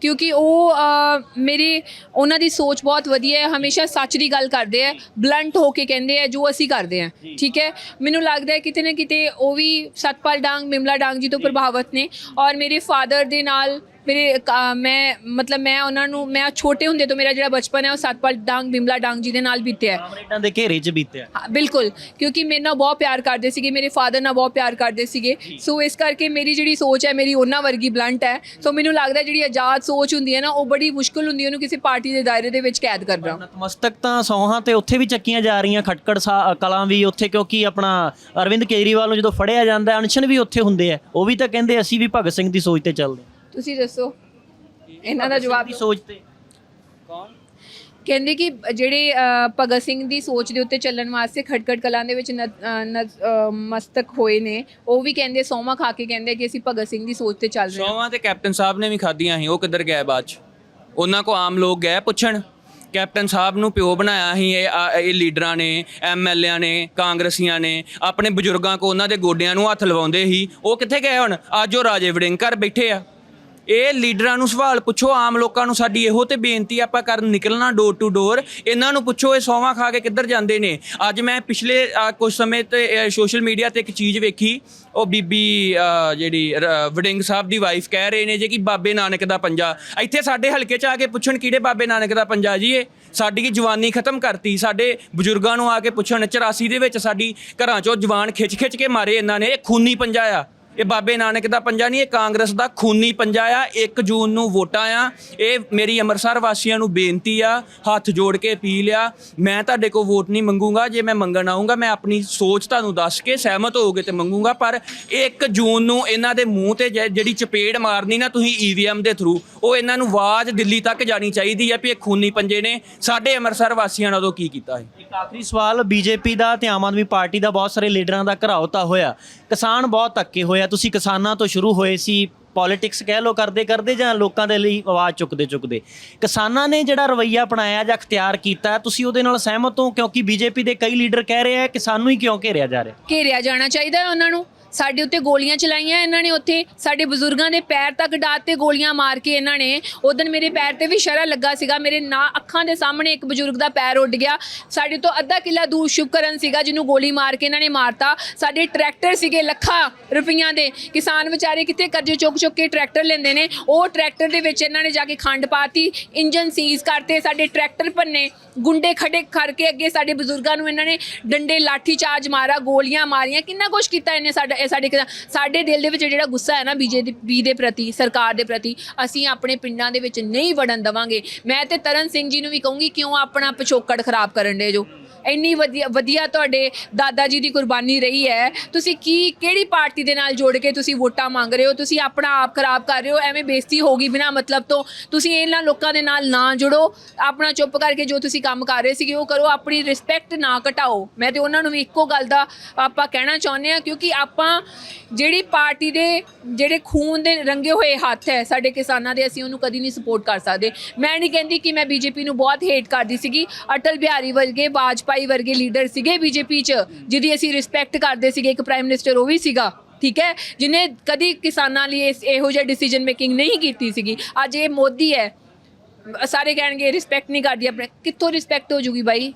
ਕਿਉਂਕਿ ਉਹ ਅ, ਮੇਰੇ ਉਹਨਾਂ ਦੀ ਸੋਚ ਬਹੁਤ ਵਧੀਆ ਹੈ ਹਮੇਸ਼ਾ ਸੱਚ ਦੀ ਗੱਲ ਕਰਦੇ ਆ ਬਲੰਟ ਹੋ ਕੇ ਕਹਿੰਦੇ ਆ ਜੋ ਅਸੀਂ ਕਰਦੇ ਆ ਠੀਕ ਹੈ? ਮੈਨੂੰ ਲੱਗਦਾ ਹੈ ਕਿਤੇ ਨਾ ਕਿਤੇ ਉਹ ਵੀ ਸਤਪਾਲ ਡਾਂਗ ਮਿਮਲਾ ਡਾਂਗ ਜੀ ਤੋਂ ਪ੍ਰਭਾਵਿਤ ਨੇ ਔਰ ਮੇਰੇ ਫਾਦਰ ਦੇ ਨਾਲ ਮੇਰੇ ਕ- ਮੈਂ ਮਤਲਬ ਮੈਂ ਉਹਨਾਂ ਨੂੰ ਮੈਂ ਛੋਟੇ ਹੁੰਦੇ ਤੋਂ ਮੇਰਾ ਜਿਹੜਾ ਬਚਪਨ ਹੈ ਉਹ ਸਤਪਾਲ ਡਾਂਗ ਬਿਮਲਾ ਡਾਂਗ ਜੀ ਦੇ ਨਾਲ ਬੀਤਿਆ ਹੈ।
ਕਾਮਰੇਡਾਂ ਦੇ ਘੇਰੇ 'ਚ ਬੀਤਿਆ
ਹਾਂ, ਬਿਲਕੁਲ ਕਿਉਂਕਿ ਮੇਰੇ ਨਾਲ ਬਹੁਤ ਪਿਆਰ ਕਰਦੇ ਸੀਗੇ ਮੇਰੇ ਫਾਦਰ ਨਾਲ ਬਹੁਤ ਪਿਆਰ ਕਰਦੇ ਸੀਗੇ। ਸੋ ਇਸ ਕਰਕੇ ਮੇਰੀ ਜਿਹੜੀ ਸੋਚ ਹੈ ਮੇਰੀ ਉਹਨਾਂ ਵਰਗੀ ਬਲੰਟ ਹੈ। ਸੋ ਮੈਨੂੰ ਲੱਗਦਾ ਜਿਹੜੀ ਆਜ਼ਾਦ ਸੋਚ ਹੁੰਦੀ ਹੈ ਨਾ ਉਹ ਬੜੀ ਮੁਸ਼ਕਲ ਹੁੰਦੀ ਹੈ ਉਹਨੂੰ ਕਿਸੇ ਪਾਰਟੀ ਦੇ ਦਾਇਰੇ ਦੇ ਵਿੱਚ ਕੈਦ ਕਰਨਾ।
ਨਤਮਸਤਕ ਤਾਂ ਸੌਹਾਂ ਤੇ ਉੱਥੇ ਵੀ ਚੱਕੀਆਂ ਜਾ ਰਹੀਆਂ ਖਟਕੜ ਸਾ- ਕਲਾਂ ਵੀ ਉੱਥੇ ਕਿਉਂਕਿ ਆਪਣਾ ਅਰਵਿੰਦ ਕੇਜਰੀਵਾਲ ਨੂੰ ਜਦੋਂ ਫੜਿਆ ਜਾਂਦਾ ਹੈ, ਅਨਸ਼ਨ ਵੀ ਉੱਥੇ ਹੁੰਦੇ ਆ ਉਹ ਵੀ ਤਾਂ ਕਹਿੰਦੇ ਅਸੀਂ ਵੀ ਭਗਤ ਸਿੰਘ ਦੀ ਸੋਚ ਤੇ ਚੱਲਦੇ ਹਾਂ।
ਤੁਸੀਂ ਦੱਸੋ। ਇਹਨਾਂ ਦਾ ਜਵਾਬ
ਦੀ ਸੋਚ ਤੇ
ਕਹਿੰਦੇ ਕਿ ਜਿਹੜੇ ਭਗਤ ਸਿੰਘ ਦੀ ਸੋਚ ਦੇ ਉੱਤੇ ਚੱਲਣ ਵਾਸਤੇ ਖਟਕੜ ਕਲਾਂ ਦੇ ਵਿੱਚ ਮਸਤਕ ਹੋਏ ਨੇ। ਉਹ ਵੀ ਕਹਿੰਦੇ ਸੋਮਾ ਖਾ ਕੇ ਕਹਿੰਦੇ ਕਿ ਅਸੀਂ ਭਗਤ ਸਿੰਘ ਦੀ ਸੋਚ ਤੇ ਚੱਲ ਰਹੇ ਹਾਂ।
ਸੌਵਾਂ ਤੇ ਕੈਪਟਨ ਸਾਹਿਬ ਨੇ ਵੀ ਖਾਧੀਆਂ ਸੀ ਉਹ ਕਿੱਧਰ ਗਏ ਬਾਅਦ ਚ? ਉਹਨਾਂ ਕੋ ਆਮ ਲੋਕ ਗਏ ਪੁੱਛਣ? ਕੈਪਟਨ ਸਾਹਿਬ ਨੂੰ ਪਿਓ ਬਣਾਇਆ ਸੀ ਇਹ ਇਹ ਲੀਡਰਾਂ ਨੇ ਐਮਐਲਏਆਂ ਨੇ ਕਾਂਗਰਸੀਆਂ ਨੇ ਆਪਣੇ ਬਜ਼ੁਰਗਾਂ ਕੋ ਉਹਨਾਂ ਦੇ ਗੋਡਿਆਂ ਨੂੰ ਹੱਥ ਲਵਾਉਂਦੇ ਸੀ। ਉਹ ਕਿੱਥੇ ਗਏ ਹੁਣ? ਅੱਜ ਉਹ ਰਾਜੇ ਵੜਿੰਗ ਘਰ ਬੈਠੇ ਆ। ਇਹ ਲੀਡਰਾਂ ਨੂੰ ਸਵਾਲ ਪੁੱਛੋ ਆਮ ਲੋਕਾਂ ਨੂੰ ਸਾਡੀ ਇਹੋ ਤੇ ਬੇਨਤੀ ਆਪਾਂ ਕਰਨ ਨਿਕਲਣਾ ਡੋਰ ਟੂ ਡੋਰ ਇਹਨਾਂ ਨੂੰ ਪੁੱਛੋ ਇਹ ਸੌਵਾਂ ਖਾ ਕੇ ਕਿੱਧਰ ਜਾਂਦੇ ਨੇ। ਅੱਜ ਮੈਂ ਪਿਛਲੇ ਅ, ਕੁਝ ਸਮੇਂ ਤੇ ਸੋਸ਼ਲ ਮੀਡੀਆ ਤੇ ਇੱਕ ਚੀਜ਼ ਵੇਖੀ। ਉਹ ਬੀਬੀ ਜਿਹੜੀ ਵਡਿੰਗ ਸਾਹਿਬ ਦੀ ਵਾਈਫ ਕਹਿ ਰਹੇ ਨੇ ਜੇ ਕਿ ਬਾਬੇ ਨਾਨਕ ਦਾ ਪੰਜਾ। ਇੱਥੇ ਸਾਡੇ ਹਲਕੇ 'ਚ ਆ ਕੇ ਪੁੱਛਣ ਕਿਹੜੇ ਬਾਬੇ ਨਾਨਕ ਦਾ ਪੰਜਾ ਜੀ ਇਹ? ਸਾਡੀ ਜਵਾਨੀ ਖਤਮ ਕਰਤੀ। ਸਾਡੇ ਬਜ਼ੁਰਗਾਂ ਨੂੰ ਆ ਕੇ ਪੁੱਛਣ 84 ਦੇ ਵਿੱਚ ਸਾਡੀ ਘਰਾਂ 'ਚੋਂ ਜਵਾਨ ਖਿੱਚ-ਖਿੱਚ ਕੇ ਮਾਰੇ ਇਹਨਾਂ ਨੇ। ਇਹ ਖੂਨੀ ਪੰਜਾ ਆ। ਇਹ ਬਾਬੇ ਨਾਨਕ ਦਾ ਪੰਜਾ ਨਹੀਂ, ਇਹ ਕਾਂਗਰਸ ਦਾ ਖੂਨੀ ਪੰਜਾ ਆ। 1 ਜੂਨ ਨੂੰ ਵੋਟਾਂ ਆ। ਇਹ ਮੇਰੀ ਅੰਮ੍ਰਿਤਸਰ ਵਾਸੀਆਂ ਨੂੰ ਬੇਨਤੀ ਆ, ਹੱਥ ਜੋੜ ਕੇ ਅਪੀਲ ਆ। ਮੈਂ ਤੁਹਾਡੇ ਕੋਲ ਵੋਟ ਨਹੀਂ ਮੰਗੂਗਾ। ਜੇ ਮੈਂ ਮੰਗਣ ਆਉਂਗਾ ਮੈਂ ਆਪਣੀ ਸੋਚ ਤੁਹਾਨੂੰ ਦੱਸ ਕੇ ਸਹਿਮਤ ਹੋਗੇ ਤੇ ਮੰਗੂਗਾ। ਪਰ 1 ਜੂਨ ਨੂੰ ਇਹਨਾਂ ਦੇ ਮੂੰਹ ਤੇ ਜਿ- ਜਿਹੜੀ ਚਪੇੜ ਮਾਰਨੀ ਨਾ ਤੁਸੀਂ ਈਵੀਐਮ ਦੇ ਥਰੂ ਉਹ ਇਹਨਾਂ ਨੂੰ ਆਵਾਜ਼ ਦਿੱਲੀ ਤੱਕ ਜਾਣੀ ਚਾਹੀਦੀ ਆ ਵੀ ਇਹ ਖੂਨੀ ਪੰਜੇ ਨੇ। ਸਾਡੇ ਅੰਮ੍ਰਿਤਸਰ ਵਾਸੀਆਂ ਨਾਲ ਉਦੋਂ ਕੀ ਕੀਤਾ ਹੈ
ਇੱਕ ਆਖਰੀ ਸਵਾਲ ਬੀਜੇਪੀ ਦਾ ਤੇ ਆਮ ਆਦਮੀ ਪਾਰਟੀ ਦਾ ਬਹੁਤ ਸਾਰੇ ਲੀਡਰਾਂ ਦਾ ਘਰਾਉਤਾ ਹੋਇਆ। ਕਿਸਾਨ ਬਹੁਤ ਧੱਕੇ ਹੋਇਆ ਤੁਸੀਂ ਕਿਸਾਨਾਂ ਤੋਂ ਸ਼ੁਰੂ ਹੋਏ ਸੀ? ਪੋਲਿਟਿਕਸ ਕਹਿ ਲੋ ਕਰਦੇ ਕਰਦੇ ਜਾਂ ਲੋਕਾਂ ਦੇ ਲਈ ਆਵਾਜ਼ ਚੁੱਕਦੇ ਚੁੱਕਦੇ? ਕਿਸਾਨਾਂ ਨੇ ਜਿਹੜਾ ਰਵਈਆ ਅਪਣਾਇਆ ਜਾਂ ਅਖਤਿਆਰ ਕੀਤਾ, ਤੁਸੀਂ ਉਹਦੇ ਨਾਲ ਸਹਿਮਤ ਹੋ ਕਿਉਂਕਿ ਬੀਜੇਪੀ ਦੇ ਕਈ ਲੀਡਰ ਕਹਿ ਰਹੇ ਆ ਕਿ ਸਾਨੂੰ ਹੀ ਕਿਉਂ ਘੇਰਿਆ ਜਾ ਰਿਹਾ?
ਘੇਰਿਆ ਜਾਣਾ ਚਾਹੀਦਾ ਹੈ ਉਹਨਾਂ ਨੂੰ। ਸਾਡੇ ਉੱਤੇ ਗੋਲੀਆਂ ਚਲਾਈਆਂ ਇਹਨਾਂ ਨੇ ਉੱਥੇ। ਸਾਡੇ ਬਜ਼ੁਰਗਾਂ ਦੇ ਪੈਰ ਤੱਕ ਡਾਟ ਤੇ ਗੋਲੀਆਂ ਮਾਰ ਕੇ ਇਹਨਾਂ ਨੇ। ਉਦੋਂ ਮੇਰੇ ਪੈਰ ਤੇ ਵੀ ਸ਼ਰਾ ਲੱਗਾ ਸੀਗਾ। ਮੇਰੇ ਨਾ ਅੱਖਾਂ ਦੇ ਸਾਹਮਣੇ ਇੱਕ ਬਜ਼ੁਰਗ ਦਾ ਪੈਰ ਉੱਡ ਗਿਆ। ਸਾਡੇ ਤੋਂ ਅੱਧਾ ਕਿੱਲਾ ਦੂਰ ਸ਼ੁਭਕਰਨ ਸੀਗਾ, ਜਿਹਨੂੰ ਗੋਲੀ ਮਾਰ ਕੇ ਇਹਨਾਂ ਨੇ ਮਾਰਤਾ। ਸਾਡੇ ਟਰੈਕਟਰ ਸੀਗੇ ਲੱਖਾਂ ਰੁਪਈਆਂ ਦੇ। ਕਿਸਾਨ ਵਿਚਾਰੇ ਕਿੱਥੇ ਕਰਜ਼ੇ ਚੁੱਕ ਚੁੱਕ ਕੇ ਟਰੈਕਟਰ ਲੈਂਦੇ ਨੇ। ਉਹ ਟਰੈਕਟਰ ਦੇ ਵਿੱਚ ਇਹਨਾਂ ਨੇ ਜਾ ਕੇ ਖੰਡ ਪਾਤੀ, ਇੰਜਨ ਸੀਜ਼ ਕਰਤੇ, ਸਾਡੇ ਟਰੈਕਟਰ ਭੰਨੇ, ਗੁੰਡੇ ਖੜੇ ਕਰਕੇ ਅੱਗੇ ਸਾਡੇ ਬਜ਼ੁਰਗਾਂ ਨੂੰ ਇਹਨਾਂ ਨੇ ਡੰਡੇ ਲਾਠੀ ਚਾਰਜ ਮਾਰਾ, ਗੋਲੀਆਂ ਮਾਰੀਆਂ। ਕਿੰਨਾ ਕੁਛ ਕੀਤਾ ਇਹਨੇ ਸਾਡਾ ਇਹ ਸਾਡੇ ਸਾਡੇ ਦਿਲ ਦੇ ਵਿੱਚ ਜਿਹੜਾ ਗੁੱਸਾ ਹੈ ਨਾ ਬੀਜੇਪੀ ਦੇ ਪ੍ਰਤੀ, ਸਰਕਾਰ ਦੇ ਪ੍ਰਤੀ, ਅਸੀਂ ਆਪਣੇ ਪਿੰਡਾਂ ਦੇ ਵਿੱਚ ਨਹੀਂ ਵੜਨ ਦਵਾਂਗੇ। ਮੈਂ ਤੇ ਤਰਨ ਸਿੰਘ ਜੀ ਨੂੰ ਵੀ ਕਹੂੰਗੀ, ਕਿਉਂ ਆਪਣਾ ਪਿਛੋਕੜ ਖਰਾਬ ਕਰਨ ਦੇ ਜੋ? ਇੰਨੀ ਵਧੀਆ ਵਧੀਆ ਤੁਹਾਡੇ ਦਾਦਾ ਜੀ ਦੀ ਕੁਰਬਾਨੀ ਰਹੀ ਹੈ। ਤੁਸੀਂ ਕੀ ਕਿਹੜੀ ਪਾਰਟੀ ਦੇ ਨਾਲ ਜੋੜ ਕੇ ਤੁਸੀਂ ਵੋਟਾਂ ਮੰਗ ਰਹੇ ਹੋ? ਤੁਸੀਂ ਆਪਣਾ ਆਪ ਖਰਾਬ ਕਰ ਰਹੇ ਹੋ, ਐਵੇਂ ਬੇਇੱਜ਼ਤੀ ਹੋਗੀ ਬਿਨਾ ਮਤਲਬ ਤੋਂ। ਤੁਸੀਂ ਇਹਨਾਂ ਲੋਕਾਂ ਦੇ ਨਾਲ ਨਾ ਜੁੜੋ, ਆਪਣਾ ਚੁੱਪ ਕਰਕੇ ਜੋ ਤੁਸੀਂ ਕੰਮ ਕਰ ਰਹੇ ਸੀਗੇ ਉਹ ਕਰੋ, ਆਪਣੀ ਰਿਸਪੈਕਟ ਨਾ ਘਟਾਓ। ਮੈਂ ਤੇ ਉਹਨਾਂ ਨੂੰ ਵੀ ਇੱਕੋ ਗੱਲ ਦਾ ਆਪਾਂ ਕਹਿਣਾ ਚਾਹੁੰਦੇ ਆ ਕਿਉਂਕਿ ਆਪਾਂ ਜਿਹੜੀ ਪਾਰਟੀ ਦੇ ਜਿਹੜੇ ਖੂਨ ਦੇ ਰੰਗੇ ਹੋਏ ਹੱਥ ਹੈ, ਸਾਡੇ ਕਿਸਾਨਾਂ ਦੇ, ਅਸੀਂ ਉਹਨੂੰ ਕਦੀ ਨਹੀਂ ਸਪੋਰਟ ਕਰ ਸਕਦੇ। ਮੈਂ ਨਹੀਂ ਕਹਿੰਦੀ ਕਿ ਮੈਂ ਬੀਜੇਪੀ ਨੂੰ ਬਹੁਤ ਹੇਟ ਕਰਦੀ ਸੀਗੀ। ਅਟਲ ਬਿਹਾਰੀ ਵਰਗੇ ਵਾਜਪਾਈ ਵਰਗੇ ਲੀਡਰ ਸੀਗੇ ਬੀਜੇਪੀ 'ਚ, ਜਿਹਦੀ ਅਸੀਂ ਰਿਸਪੈਕਟ ਕਰਦੇ ਸੀਗੇ, ਇੱਕ ਪ੍ਰਾਈਮ ਮਿਨਿਸਟਰ ਉਹ ਵੀ ਸੀਗਾ, ਠੀਕ ਹੈ? ਜਿਨੇ ਕਦੀ ਕਿਸਾਨਾਂ ਲਈ ਇਸ- ਇਹੋ ਜਿਹਾ ਡਿਸੀਜਨ ਮੇਕਿੰਗ ਨਹੀਂ ਕੀਤੀ ਸੀਗੀ। ਅੱਜ ਇਹ ਮੋਦੀ ਹੈ। ਸਾਰੇ ਕਹਿਣਗੇ ਰਿਸਪੈਕਟ ਨਹੀਂ ਕਰਦੀ ਆਪਣੇ ਕਿੱਥੋਂ ਰਿਸਪੈਕਟ ਹੋ ਜੂਗੀ ਬਾਈ?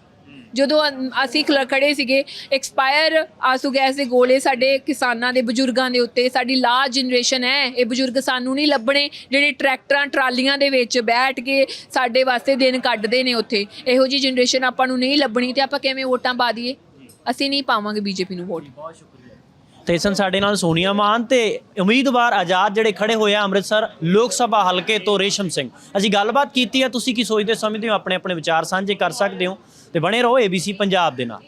ਜਦੋਂ ਅ- ਅਸੀਂ ਖਲ- ਖੜੇ ਸੀਗੇ ਐਕਸਪਾਇਰ ਆਸੂ ਗੈਸ ਦੇ ਗੋਲੇ ਸਾਡੇ ਕਿਸਾਨਾਂ ਦੇ, ਬਜ਼ੁਰਗਾਂ ਦੇ ਉੱਤੇ, ਸਾਡੀ ਲਾਸਟ ਜਨਰੇਸ਼ਨ ਹੈ, ਇਹ ਬਜ਼ੁਰਗ ਸਾਨੂੰ ਨਹੀਂ ਲੱਭਣੇ, ਜਿਹੜੇ ਟਰੈਕਟਰਾਂ, ਟਰਾਲੀਆਂ ਦੇ ਵਿੱਚ ਬੈਠ ਕੇ ਸਾਡੇ ਵਾਸਤੇ ਦਿਨ ਕੱਢਦੇ ਨੇ ਉੱਥੇ, ਇਹੋ ਜੀ ਜਨਰੇਸ਼ਨ ਆਪਾਂ ਨੂੰ ਨਹੀਂ ਲੱਭਣੀ ਤੇ ਆਪਾਂ ਕਿਵੇਂ ਵੋਟਾਂ ਪਾ ਦਈਏ? ਅਸੀਂ ਨਹੀਂ ਪਾਵਾਂਗੇ ਬੀਜੇਪੀ ਨੂੰ ਵੋਟ। ਬਹੁਤ ਸ਼ੁਕਰੀਆ।
ਤੇ ਸਨ ਸਾਡੇ ਨਾਲ ਸੋਨੀਆ ਮਾਨ ਤੇ ਉਮੀਦਵਾਰ ਆਜ਼ਾਦ ਜਿਹੜੇ ਖੜੇ ਹੋਏ ਆ ਅੰਮ੍ਰਿਤਸਰ ਲੋਕ ਸਭਾ ਹਲਕੇ ਤੋਂ ਰੇਸ਼ਮ ਸਿੰਘ। ਅਸੀਂ ਗੱਲਬਾਤ ਕੀਤੀ ਹੈ ਤੁਸੀਂ ਕੀ ਸੋਚਦੇ, ਸਮਝਦੇ ਹੋ ਆਪਣੇ ਆਪਣੇ ਵਿਚਾਰ ਸਾਂਝੇ ਕਰ ਸਕਦੇ ਹੋ। ਤੇ ਬਣੇ ਰਹੋ ABC ਪੰਜਾਬ ਦੇ ਨਾਲ।